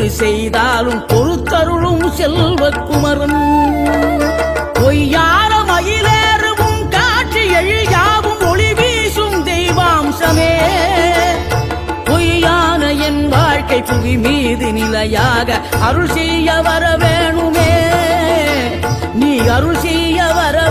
செய்தாலும் பொறுத்தருளும் செல்வக்குமரன். பொய்யார மயிலேறவும் காட்சி எழியாவும் ஒளி வீசும் தெய்வாம்சமே. பொய்யான என் வாழ்க்கை புவி மீது நிலையாக அருள் செய்ய வர வேணுமே. நீ அருள் செய்ய வர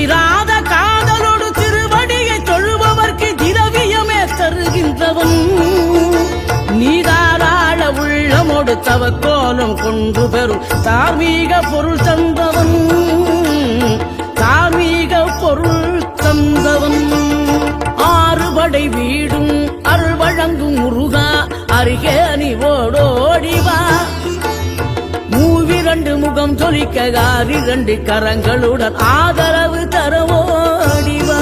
தீராத காதலோடு திருவடியை தொழுபவர்க்கு திரவியமே தருகின்றவன். நீதாராள உள்ளமோடு தவக்கோலம் கொண்டு பெறும் தார்மீக பொருள் தந்தவன். தார்மீக பொருள் தந்தவன். ஆறுபடை வீடும் அருள் வழங்கும் முருகா அருகே நீ முகம் ஜொலிக்க கரங்களுடன் ஆதரவு தரவோடிவா.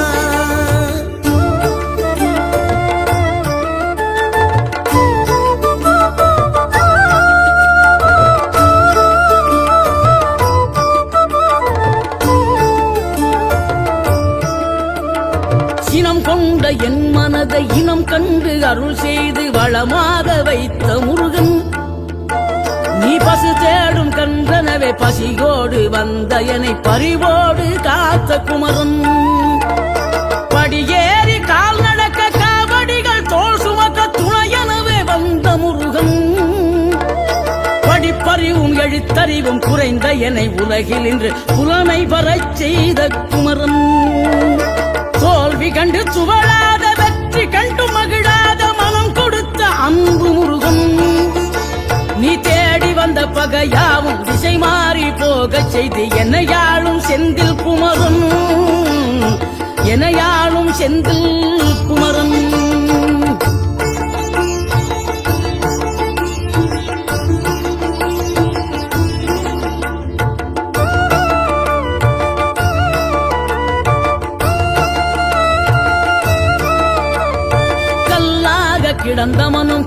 சினம் கொண்ட என் மனதை இனம் கண்டு அருள் செய்து வளமாக வைத்த முருகன் நீ பசு தேடும் கன்றனவே பசியோடு வந்த என்னை பறிவோடு காத்த குமரன். படியேறி கால் நடக்க காவடிகள் தோல் சுமக்க துணையனவே வந்த முருகன். படிப்பறிவும் எழுத்தறிவும் குறைந்த என்னை உலகில் இன்று புலமை வரச் செய்த குமரன். தோல்வி கண்டு சுவழாத வெற்றி கண்டு மகிழாத மனம் கொடுத்த அன்பு கொண்ட பகையாவும் திசை மாறி போகச் செய்து என்னையாளும் செந்தில் குமரன். என்னையாளும் செந்தில் குமரும் கல்லாக கிடந்த மனம்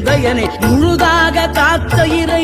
மோகமெனும் முழுதாக காத்த இறை